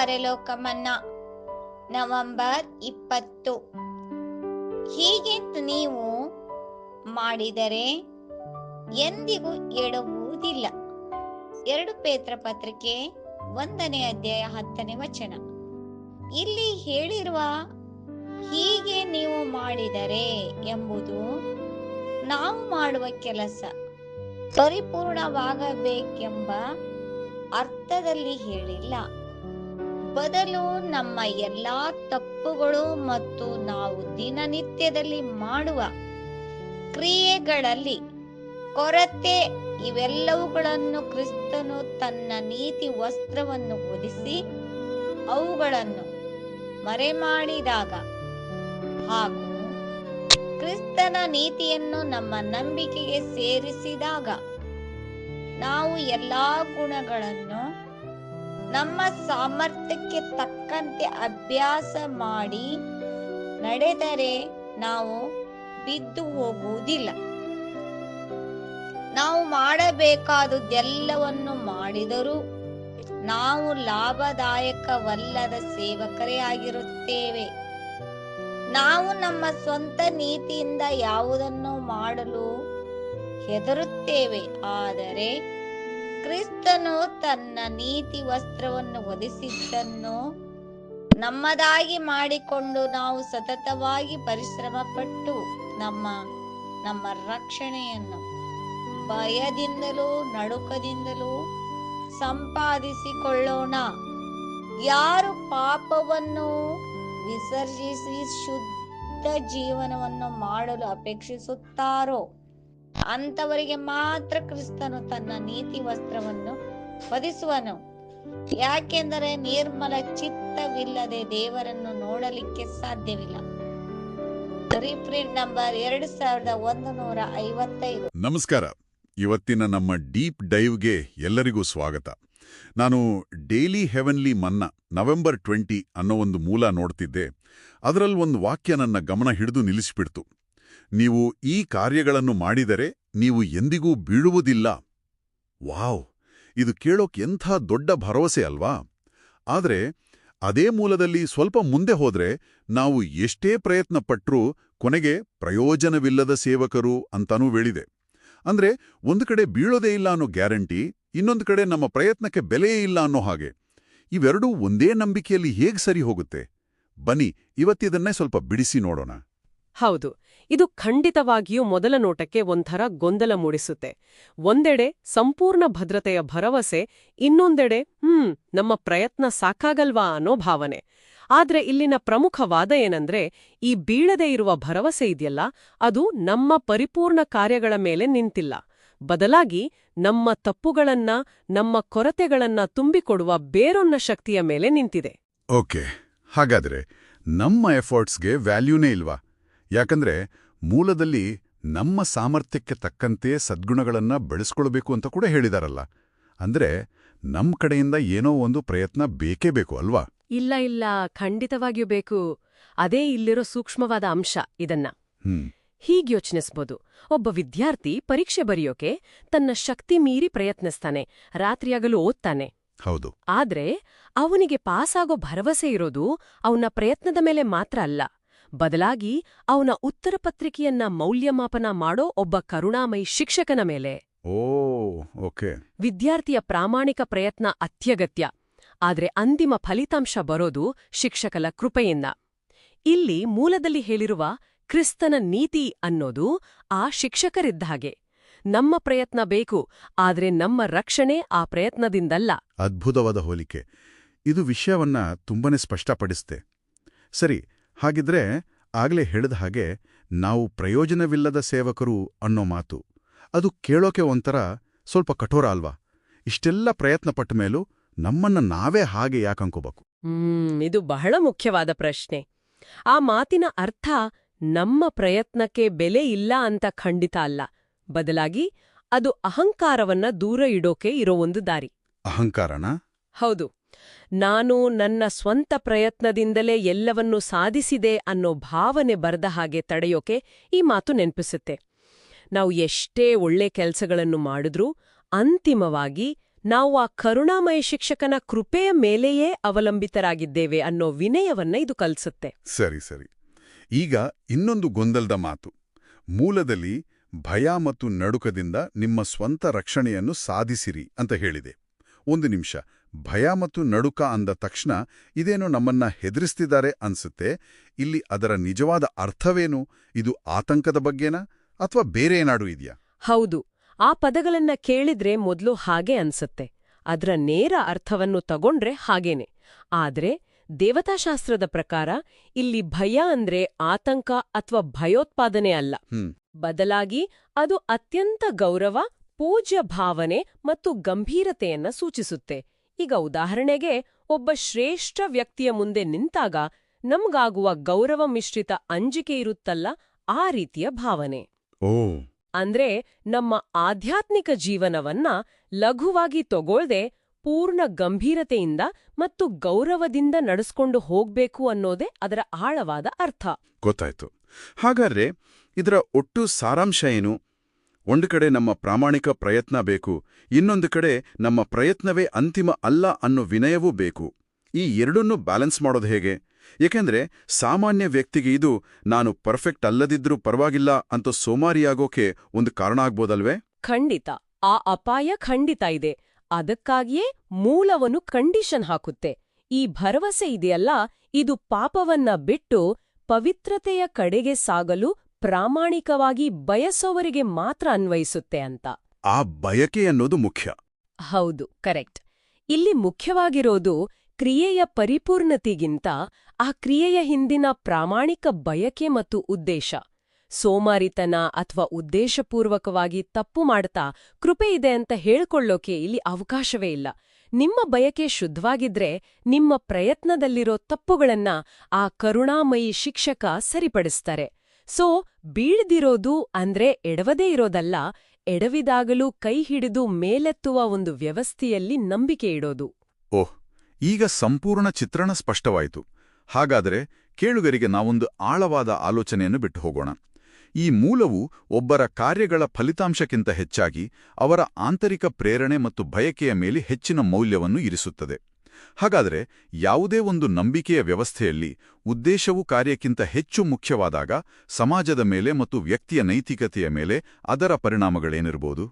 ಅನುದಿನದ ಪರಲೋಕ ಮನ್ನಾ ನವೆಂಬರ್ ಇಪ್ಪತ್ತು. ಹೀಗೆ ನೀವು ಮಾಡಿದರೆ ಎಂದಿಗೂ ಎಡವುದಿಲ್ಲ ಎರಡು ಪೇತ್ರ ಪತ್ರಿಕೆ ಒಂದನೇ ಅಧ್ಯಾಯ ಹತ್ತನೇ ವಚನ. ಇಲ್ಲಿ ಹೇಳಿರುವ ಹೀಗೆ ನೀವು ಮಾಡಿದರೆ ಎಂಬುದು ನಾವು ಮಾಡುವ ಕೆಲಸ. ಪರಿಪೂರ್ಣವಾಗಬೇಕೆಂಬ ಅರ್ಥದಲ್ಲಿ ಹೇಳಿಲ್ಲ. ಬದಲು ನಮ್ಮ ಎಲ್ಲಾ ತಪ್ಪುಗಳು ಮತ್ತು ನಾವು ದಿನನಿತ್ಯದಲ್ಲಿ ಮಾಡುವ ಕ್ರಿಯೆಗಳಲ್ಲಿ ಕೊರತೆ ಇವೆಲ್ಲವುಗಳನ್ನು ಕ್ರಿಸ್ತನು ತನ್ನ ನೀತಿ ವಸ್ತ್ರವನ್ನು ಹೊದಿಸಿ ಅವುಗಳನ್ನು ಮರೆಮಾಡಿದಾಗ ಹಾಗೂ ಕ್ರಿಸ್ತನ ನೀತಿಯನ್ನು ನಮ್ಮ ನಂಬಿಕೆಗೆ ಸೇರಿಸಿದಾಗ ನಾವು ಎಲ್ಲಾ ಗುಣಗಳನ್ನು ನಮ್ಮ ಸಾಮರ್ಥ್ಯಕ್ಕೆ ತಕ್ಕಂತೆ ಅಭ್ಯಾಸ ಮಾಡಿ ನಡೆದರೆ ನಾವು ಬಿದ್ದು ಹೋಗುವುದಿಲ್ಲ. ನಾವು ಮಾಡಬೇಕಾದುದೆಲ್ಲವನ್ನು ಮಾಡಿದರೂ ನಾವು ಲಾಭದಾಯಕವಲ್ಲದ ಸೇವಕರೇ ಆಗಿರುತ್ತೇವೆ. ನಾವು ನಮ್ಮ ಸ್ವಂತ ನೀತಿಯಿಂದ ಯಾವುದನ್ನು ಮಾಡಲು ಹೆದರುತ್ತೇವೆ. ಆದರೆ ಕ್ರಿಸ್ತನು ತನ್ನ ನೀತಿ ವಸ್ತ್ರವನ್ನು ಹೊದಿಸಿದ್ದನ್ನು ನಮ್ಮದಾಗಿ ಮಾಡಿಕೊಂಡು ನಾವು ಸತತವಾಗಿ ಪರಿಶ್ರಮ ಪಟ್ಟು ನಮ್ಮ ನಮ್ಮ ರಕ್ಷಣೆಯನ್ನು ಭಯದಿಂದಲೂ ನಡುಕದಿಂದಲೂ ಸಂಪಾದಿಸಿಕೊಳ್ಳೋಣ. ಯಾರು ಪಾಪವನ್ನು ವಿಸರ್ಜಿಸಿ ಶುದ್ಧ ಜೀವನವನ್ನು ಮಾಡಲು ಅಪೇಕ್ಷಿಸುತ್ತಾರೋ ಅಂತವರಿಗೆ ಮಾತ್ರ ಕ್ರಿಸ್ತನು ತನ್ನ ನೀತಿ ವಸ್ತ್ರವನ್ನು ವಧಿಸುವನು ಯಾಕೆಂದರೆ ನಿರ್ಮಲ ಚಿತ್ತವಿಲ್ಲದೆ ದೇವರನ್ನು ನೋಡಲಿಕ್ಕೆ ಸಾಧ್ಯವಿಲ್ಲ. ನಂಬರ್ ಎರಡು ಸಾವಿರದ ನಮಸ್ಕಾರ. ಇವತ್ತಿನ ನಮ್ಮ ಡೀಪ್ ಡೈವ್ಗೆ ಎಲ್ಲರಿಗೂ ಸ್ವಾಗತ. ನಾನು daily heavenly manna November twenty ಅನ್ನೋ ಒಂದು ಮೂಲ ನೋಡ್ತಿದ್ದೆ. ಅದರಲ್ಲಿ ಒಂದು ವಾಕ್ಯ ನನ್ನ ಗಮನ ಹಿಡಿದು ನಿಲ್ಲಿಸಿಬಿಡ್ತು. ನೀವು ಈ ಕಾರ್ಯಗಳನ್ನು ಮಾಡಿದರೆ ನೀವು ಎಂದಿಗೂ ಬೀಳುವುದಿಲ್ಲ. ವಾವ್! ಇದು ಕೇಳೋಕ್ ಎಂಥ ದೊಡ್ಡ ಭರವಸೆ ಅಲ್ವಾ? ಆದರೆ ಅದೇ ಮೂಲದಲ್ಲಿ ಸ್ವಲ್ಪ ಮುಂದೆ ಹೋದ್ರೆ ನಾವು ಎಷ್ಟೇ ಪ್ರಯತ್ನ ಪಟ್ಟರೂ ಕೊನೆಗೆ ಪ್ರಯೋಜನವಿಲ್ಲದ ಸೇವಕರು ಅಂತಾನೂ ಹೇಳಿದೆ. ಅಂದ್ರೆ ಒಂದು ಕಡೆ ಬೀಳೋದೇ ಇಲ್ಲ ಅನ್ನೋ ಗ್ಯಾರಂಟಿ, ಇನ್ನೊಂದು ಕಡೆ ನಮ್ಮ ಪ್ರಯತ್ನಕ್ಕೆ ಬೆಲೆಯೇ ಇಲ್ಲ ಅನ್ನೋ ಹಾಗೆ. ಇವೆರಡೂ ಒಂದೇ ನಂಬಿಕೆಯಲ್ಲಿ ಹೇಗೆ ಸರಿ ಹೋಗುತ್ತೆ? ಬನ್ನಿ, ಇವತ್ತಿದನ್ನೇ ಸ್ವಲ್ಪ ಬಿಡಿಸಿ ನೋಡೋಣ. ಹೌದು, ಇದು ಖಂಡಿತವಾಗಿಯೂ ಮೊದಲ ನೋಟಕ್ಕೆ ಒಂಥರ ಗೊಂದಲ ಮೂಡಿಸುತ್ತೆ. ಒಂದೆಡೆ ಸಂಪೂರ್ಣ ಭದ್ರತೆಯ ಭರವಸೆ, ಇನ್ನೊಂದೆಡೆ, ಹ್ಮ್, ನಮ್ಮ ಪ್ರಯತ್ನ ಸಾಕಾಗಲ್ವಾ? ಅನ್ನೋ ಭಾವನೆ. ಆದ್ರೆ ಇಲ್ಲಿನ ಪ್ರಮುಖ ವಾದ ಏನಂದ್ರೆ, ಈ ಬೀಳದೇ ಇರುವ ಭರವಸೆ ಇದೆಯಲ್ಲ, ಅದು ನಮ್ಮ ಪರಿಪೂರ್ಣ ಕಾರ್ಯಗಳ ಮೇಲೆ ನಿಂತಿಲ್ಲ. ಬದಲಾಗಿ, ನಮ್ಮ ತಪ್ಪುಗಳನ್ನ, ನಮ್ಮ ಕೊರತೆಗಳನ್ನ ತುಂಬಿಕೊಡುವ ಬೇರೊನ್ನ ಶಕ್ತಿಯ ಮೇಲೆ ನಿಂತಿದೆ. ಓಕೆ, ಹಾಗಾದ್ರೆ, ನಮ್ಮ ಎಫರ್ಟ್ಸ್ಗೆ ವ್ಯಾಲ್ಯೂನೇ ಇಲ್ವಾ? ಯಾಕಂದ್ರೆ ಮೂಲದಲ್ಲಿ ನಮ್ಮ ಸಾಮರ್ಥ್ಯಕ್ಕೆ ತಕ್ಕಂತೆ ಸದ್ಗುಣಗಳನ್ನು ಬೆಳೆಸ್ಕೊಳ್ಬೇಕು ಅಂತ ಕೂಡ ಹೇಳಿದಾರಲ್ಲ. ಅಂದ್ರೆ ನಮ್ಮ ಕಡೆಯಿಂದ ಏನೋ ಒಂದು ಪ್ರಯತ್ನ ಬೇಕೇ ಬೇಕು ಅಲ್ವಾ? ಇಲ್ಲ ಇಲ್ಲ. ಖಂಡಿತವಾಗಿಯೂ ಬೇಕು. ಅದೇ ಇಲ್ಲಿರೋ ಸೂಕ್ಷ್ಮವಾದ ಅಂಶ ಇದನ್ನ. ಹೀಗೆ ಯೋಚಿಸ್ಬೋದು ಒಬ್ಬ ವಿದ್ಯಾರ್ಥಿ ಪರೀಕ್ಷೆ ಬರೆಯೋಕೆ ತನ್ನ ಶಕ್ತಿ ಮೀರಿ ಪ್ರಯತ್ನಿಸ್ತಾನೆ. ರಾತ್ರಿಯಾಗಲು ಓದ್ತಾನೆ. ಹೌದು. ಆದ್ರೆ ಅವನಿಗೆ ಪಾಸಾಗೋ ಭರವಸೆ ಇರೋದು ಅವನ ಪ್ರಯತ್ನದ ಮೇಲೆ ಮಾತ್ರ ಅಲ್ಲ. ಬದಲಾಗಿ ಅವನ ಉತ್ತರ ಪತ್ರಿಕೆಯನ್ನ ಮೌಲ್ಯಮಾಪನ ಮಾಡೋ ಒಬ್ಬ ಕರುಣಾಮಯಿ ಶಿಕ್ಷಕನ ಮೇಲೆ. Oh okay. ವಿದ್ಯಾರ್ಥಿಯ ಪ್ರಾಮಾಣಿಕ ಪ್ರಯತ್ನ ಅತ್ಯಗತ್ಯ. ಆದರೆ ಅಂತಿಮ ಫಲಿತಾಂಶ ಬರೋದು ಶಿಕ್ಷಕಲ ಕೃಪೆಯಿಂದ. ಇಲ್ಲಿ ಮೂಲದಲ್ಲಿ ಹೇಳಿರುವ ಕ್ರಿಸ್ತನ ನೀತಿ ಅನ್ನೋದು ಆ ಶಿಕ್ಷಕರಿದ್ದ ಹಾಗೆ. ನಮ್ಮ ಪ್ರಯತ್ನ ಬೇಕು ಆದರೆ ನಮ್ಮ ರಕ್ಷಣೆ ಆ ಪ್ರಯತ್ನದಿಂದಲ್ಲ. ಅದ್ಭುತವಾದ ಹೋಲಿಕೆ. ಇದು ವಿಷಯವನ್ನ ತುಂಬನೇ ಸ್ಪಷ್ಟಪಡಿಸ್ತೆ ಸರಿ ಹಾಗಿದ್ರೆ ಆಗ್ಲೇ ಹೇಳಿದ ಹಾಗೆ ನಾವು ಪ್ರಯೋಜನವಿಲ್ಲದ ಸೇವಕರು ಅನ್ನೋ ಮಾತು. ಅದು ಕೇಳೋಕೆ ಒಂಥರ ಸ್ವಲ್ಪ ಕಠೋರ ಅಲ್ವಾ? ಇಷ್ಟೆಲ್ಲ ಪ್ರಯತ್ನ ಪಟ್ಟ ಮೇಲೂ ನಮ್ಮನ್ನ ನಾವೇ ಹಾಗೆ ಯಾಕಂಕೋಬೇಕು ಹ್ಮ್ ಇದು ಬಹಳ ಮುಖ್ಯವಾದ ಪ್ರಶ್ನೆ. ಆ ಮಾತಿನ ಅರ್ಥ ನಮ್ಮ ಪ್ರಯತ್ನಕ್ಕೆ ಬೆಲೆ ಇಲ್ಲ ಅಂತ ಖಂಡಿತ ಅಲ್ಲ. ಬದಲಾಗಿ ಅದು ಅಹಂಕಾರವನ್ನ ದೂರ ಇಡೋಕೆ ಇರೋ ಒಂದು ದಾರಿ. ಅಹಂಕಾರನಾ? ಹೌದು. ನಾನು ನನ್ನ ಸ್ವಂತ ಪ್ರಯತ್ನದಿಂದಲೇ ಎಲ್ಲವನ್ನೂ ಸಾಧಿಸಿದೆ ಅನ್ನೋ ಭಾವನೆ ಬರದ ಹಾಗೆ ತಡೆಯೋಕೆ ಈ ಮಾತು ನೆನಪಿಸುತ್ತೆ. ನಾವು ಎಷ್ಟೇ ಒಳ್ಳೆ ಕೆಲಸಗಳನ್ನು ಮಾಡಿದ್ರೂ ಅಂತಿಮವಾಗಿ ನಾವು ಆ ಕರುಣಾಮಯ ಶಿಕ್ಷಕನ ಕೃಪೆಯ ಮೇಲೆಯೇ ಅವಲಂಬಿತರಾಗಿದ್ದೇವೆ ಅನ್ನೋ ವಿನಯವನ್ನ ಇದು ಕಲಿಸುತ್ತೆ. ಸರಿ ಸರಿ. ಈಗ ಇನ್ನೊಂದು ಗೊಂದಲದ ಮಾತು. ಮೂಲದಲ್ಲಿ ಭಯ ಮತ್ತು ನಡುಕದಿಂದ ನಿಮ್ಮ ಸ್ವಂತ ರಕ್ಷಣೆಯನ್ನು ಸಾಧಿಸಿರಿ ಅಂತ ಹೇಳಿದೆ. ಒಂದು ನಿಮಿಷ. ಭಯ ಮತ್ತು ನಡುಕ ಅಂದ ತಕ್ಷಣ ಇದೇನೋ ನಮ್ಮನ್ನ ಹೆದರಿಸ್ತಿದ್ದಾರೆ ಅನ್ಸುತ್ತೆ? ಇಲ್ಲಿ ಅದರ ನಿಜವಾದ ಅರ್ಥವೇನು? ಇದು ಆತಂಕದ ಬಗ್ಗೆನಾ? ಅಥವಾ ಬೇರೆ ಏನಾಡು ಇದೆಯಾ? ಹೌದು. ಆ ಪದಗಳನ್ನ ಕೇಳಿದ್ರೆ ಮೊದಲು ಹಾಗೆ ಅನ್ಸತ್ತೆ. ಅದರ ನೇರ ಅರ್ಥವನ್ನು ತಗೊಂಡ್ರೆ ಹಾಗೇನೆ. ಆದ್ರೆ ದೇವತಾಶಾಸ್ತ್ರದ ಪ್ರಕಾರ ಇಲ್ಲಿ ಭಯ ಅಂದ್ರೆ ಆತಂಕ ಅಥವಾ ಭಯೋತ್ಪಾದನೆ ಅಲ್ಲ. ಬದಲಾಗಿ ಅದು ಅತ್ಯಂತ ಗೌರವ ಪೂಜ್ಯ ಭಾವನೆ ಮತ್ತು ಗಂಭೀರತೆಯನ್ನ ಸೂಚಿಸುತ್ತೆ. ಈಗ ಉದಾಹರಣೆಗೆ ಒಬ್ಬ ಶ್ರೇಷ್ಠ ವ್ಯಕ್ತಿಯ ಮುಂದೆ ನಿಂತಾಗ ನಮ್ಗಾಗುವ ಗೌರವ ಮಿಶ್ರಿತ ಅಂಜಿಕೆ ಇರುತ್ತಲ್ಲ ಆ ರೀತಿಯ ಭಾವನೆ. ಓ. ಅಂದ್ರೆ ನಮ್ಮ ಆಧ್ಯಾತ್ಮಿಕ ಜೀವನವನ್ನ ಲಘುವಾಗಿ ತಗೊಳ್ದೆ ಪೂರ್ಣ ಗಂಭೀರತೆಯಿಂದ ಮತ್ತು ಗೌರವದಿಂದ ನಡೆಸ್ಕೊಂಡು ಹೋಗ್ಬೇಕು ಅನ್ನೋದೇ ಅದರ ಆಳವಾದ ಅರ್ಥ. ಗೊತ್ತಾಯ್ತು. ಹಾಗಾದ್ರೆ ಇದರ ಒಟ್ಟು ಸಾರಾಂಶ ಏನು? ಒಂದು ಕಡೆ ನಮ್ಮ ಪ್ರಾಮಾಣಿಕ ಪ್ರಯತ್ನ ಬೇಕು, ಇನ್ನೊಂದು ಕಡೆ ನಮ್ಮ ಪ್ರಯತ್ನವೇ ಅಂತಿಮ ಅಲ್ಲ ಅನ್ನೋ ವಿನಯವೂ ಬೇಕು. ಈ ಎರಡನ್ನೂ ಬ್ಯಾಲೆನ್ಸ್ ಮಾಡೋದು ಹೇಗೆ? ಏಕೆಂದರೆ ಸಾಮಾನ್ಯ ವ್ಯಕ್ತಿಗೆ ಇದು ನಾನು ಪರ್ಫೆಕ್ಟ್ ಅಲ್ಲದಿದ್ರೂ ಪರವಾಗಿಲ್ಲ ಅಂತ ಸೋಮಾರಿಯಾಗೋಕೆ ಒಂದು ಕಾರಣ ಆಗ್ಬೋದಲ್ವೇ? ಖಂಡಿತ. ಆ ಅಪಾಯ ಖಂಡಿತ ಇದೆ. ಅದಕ್ಕಾಗಿಯೇ ಮೂಲವನ್ನು ಕಂಡೀಷನ್ ಹಾಕುತ್ತೆ. ಈ ಭರವಸೆ ಇದೆಯಲ್ಲ, ಇದು ಪಾಪವನ್ನ ಬಿಟ್ಟು ಪವಿತ್ರತೆಯ ಕಡೆಗೆ ಸಾಗಲು ಪ್ರಾಮಾಣಿಕವಾಗಿ ಬಯಸೋವರಿಗೆ ಮಾತ್ರ ಅನ್ವಯಿಸುತ್ತೆ ಅಂತ. ಆ ಬಯಕೆ ಅನ್ನೋದು ಮುಖ್ಯ. ಹೌದು ಕರೆಕ್ಟ್. ಇಲ್ಲಿ ಮುಖ್ಯವಾಗಿರೋದು ಕ್ರಿಯೆಯ ಪರಿಪೂರ್ಣತೆಗಿಂತ ಆ ಕ್ರಿಯೆಯ ಹಿಂದಿನ ಪ್ರಾಮಾಣಿಕ ಬಯಕೆ ಮತ್ತು ಉದ್ದೇಶ. ಸೋಮಾರಿತನ ಅಥವಾ ಉದ್ದೇಶಪೂರ್ವಕವಾಗಿ ತಪ್ಪು ಮಾಡ್ತಾ ಕೃಪೆ ಇದೆ ಅಂತ ಹೇಳ್ಕೊಳ್ಳೋಕೆ ಇಲ್ಲಿ ಅವಕಾಶವೇ ಇಲ್ಲ. ನಿಮ್ಮ ಬಯಕೆ ಶುದ್ಧವಾಗಿದ್ರೆ ನಿಮ್ಮ ಪ್ರಯತ್ನದಲ್ಲಿರೋ ತಪ್ಪುಗಳನ್ನ ಆ ಕರುಣಾಮಯಿ ಶಿಕ್ಷಕ ಸರಿಪಡಿಸ್ತಾರೆ. ಸೊ ಬೀಳ್ದಿರೋದು ಅಂದ್ರೆ ಎಡವದೇ ಇರೋದಲ್ಲ, ಎಡವಿದಾಗಲೂ ಕೈ ಹಿಡಿದು ಮೇಲೆತ್ತುವ ಒಂದು ವ್ಯವಸ್ಥೆಯಲ್ಲಿ ನಂಬಿಕೆ ಇಡೋದು. ಓಹ್, ಈಗ ಸಂಪೂರ್ಣ ಚಿತ್ರಣ ಸ್ಪಷ್ಟವಾಯಿತು. ಹಾಗಾದರೆ ಕೇಳುಗರಿಗೆ ನಾವೊಂದು ಆಳವಾದ ಆಲೋಚನೆಯನ್ನು ಬಿಟ್ಟು ಹೋಗೋಣ. ಈ ಮೂಲವು ಒಬ್ಬರ ಕಾರ್ಯಗಳ ಫಲಿತಾಂಶಕ್ಕಿಂತ ಹೆಚ್ಚಾಗಿ ಅವರ ಆಂತರಿಕ ಪ್ರೇರಣೆ ಮತ್ತು ಬಯಕೆಯ ಮೇಲೆ ಹೆಚ್ಚಿನ ಮೌಲ್ಯವನ್ನು ಇರಿಸುತ್ತದೆ. ಹಾಗಾದರೆ ಯಾವುದೇ ಒಂದು ನಂಬಿಕೆಯ ವ್ಯವಸ್ಥೆಯಲ್ಲಿ ಉದ್ದೇಶವು ಕಾರ್ಯಕ್ಕಿಂತ ಹೆಚ್ಚು ಮುಖ್ಯವಾದಾಗ ಸಮಾಜದ ಮೇಲೆ ಮತ್ತು ವ್ಯಕ್ತಿಯ ನೈತಿಕತೆಯ ಮೇಲೆ ಅದರ ಪರಿಣಾಮಗಳೇನಿರಬಹುದು